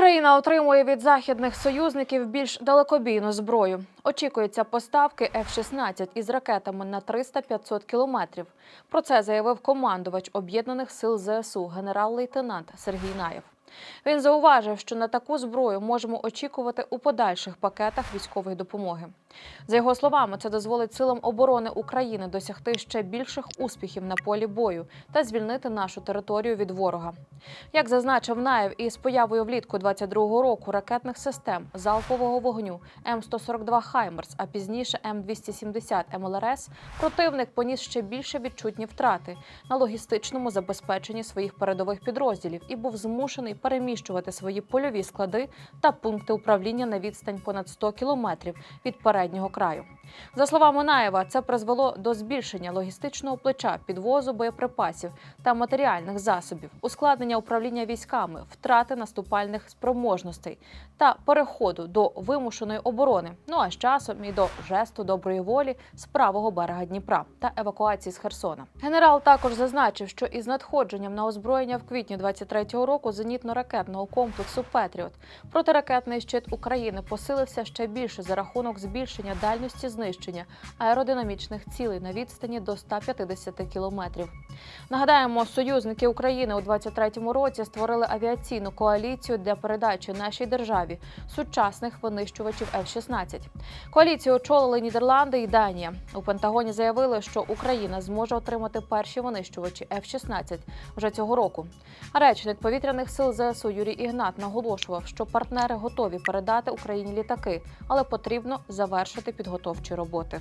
Україна отримує від західних союзників більш далекобійну зброю. Очікуються поставки F-16 із ракетами на 300-500 кілометрів. Про це заявив командувач об'єднаних сил ЗСУ генерал-лейтенант Сергій Наєв. Він зауважив, що на таку зброю можемо очікувати у подальших пакетах військової допомоги. За його словами, це дозволить силам оборони України досягти ще більших успіхів на полі бою та звільнити нашу територію від ворога. Як зазначив Наєв, із появою влітку 22-го року ракетних систем залпового вогню М142 Хаймерс, а пізніше М270 МЛРС, противник поніс ще більше відчутні втрати на логістичному забезпеченні своїх передових підрозділів і був змушений переміщувати свої польові склади та пункти управління на відстань понад 100 кілометрів від переднього краю. За словами Наєва, це призвело до збільшення логістичного плеча, підвозу боєприпасів та матеріальних засобів, ускладнення управління військами, втрати наступальних спроможностей та переходу до вимушеної оборони. Ну а з часом і до жесту доброї волі з правого берега Дніпра та евакуації з Херсона. Генерал також зазначив, що із надходженням на озброєння в квітні 23-го року зенітно-ракетного комплексу Петріот протиракетний щит України посилився ще більше за рахунок збільшення дальності знищення аеродинамічних цілей на відстані до 150 кілометрів. Нагадаємо, союзники України у 23-му році створили авіаційну коаліцію для передачі нашій державі сучасних винищувачів F-16. Коаліцію очолили Нідерланди і Данія. У Пентагоні заявили, що Україна зможе отримати перші винищувачі F-16 вже цього року. Речник повітряних сил ЗСУ Юрій Ігнат наголошував, що партнери готові передати Україні літаки, але потрібно завершити підготовчі роботи.